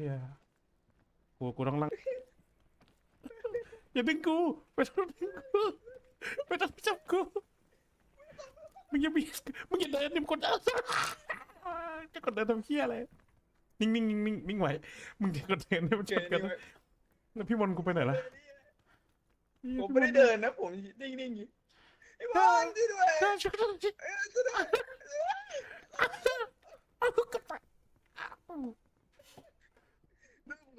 เหี้ยกูกูต้องนั่งอย่าดึงกูไม่ต้องดึงกูไม่ต้องจับกูมึงอย่ามีมึงอย่าเดินดิมงกดเดินจะกดเดินทำเหี้ยอะไรนิ่งนิ่งนิ่งนิ่งนิ่งไว้มึงจะกดเดินให้มันชเกินนกันนี่แล้วพี่มนต์กูไปไหนล่ะผมไม่ได้เดินนะผมนิ่งๆอยู่ไอ้บอลช่วยด้วยเดินช่วยกันเอ้ยช่วยด้วย เอากลับไป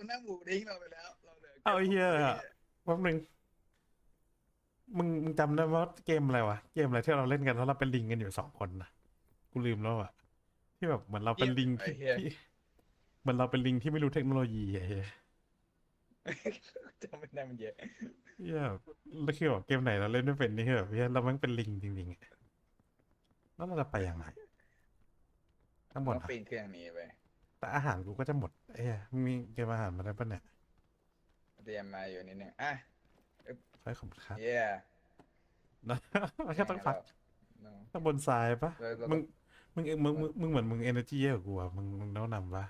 นู่นผมนั่งหมูทิ้งเราไปแล้ว เราเหลือเอาไอ้เหี้ยแป๊บนึงมึงมึงจำได้ว่าเกมอะไรวะ เกมอะไรที่เราเล่นกันแล้วเราเป็นลิงกันอยู่สองคนนะกูลืมแล้วอะที่แบบเหมือนเราเป็นลิงที่ที่เหมือนเราเป็นลิงที่ไม่รู้เทคโนโลยีอะเฮ้ยจำไม่ได้มันเยอะเหี้ยแล้วคือแบบเกมไหนเราเล่นไม่เป็นนี่คือแบบเฮ้ยเราแม่งเป็นลิงจริงๆอะแล้วเราจะไปยังไงข้างบนต้องอะปีนเครื่องหนี้ไป แต่อาหารกูก็จะหมด เอ้ยมีเกมอาหารมาได้ปะเนี่ยเตรียมมาอยู่นิดนึงอะใช้ขอบคุณครับเย้นะมันก็ต้องพักเนอะข้างบนทรายปะเราเรามึงมึงมึงมึงมึงเหมือนมึงเอเนอร์จีเยอะกว่ากูอะมึงมึงแนะนำปะ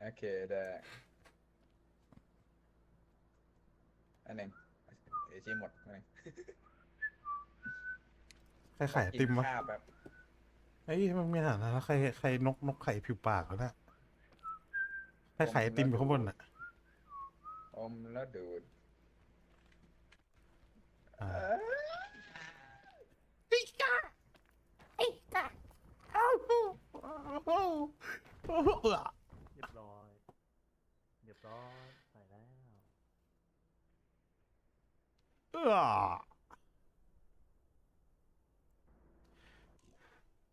โอเคได้อันหนึ่งเอชีหมดอันหนึ่งใครขายไอติมวะกินข้าวแบบ เอ้ยมันมีอาหารนะแล้วใครใครนกนกไข่ผิวปากวะน่ะใครขายไอติมอยู่ข้างบนน่ะอมแล้วดูดอ่าเอ้ยเรียบร้อยเรียบร้อยใส่แล้ว เออ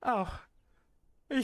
อ้าวไอ้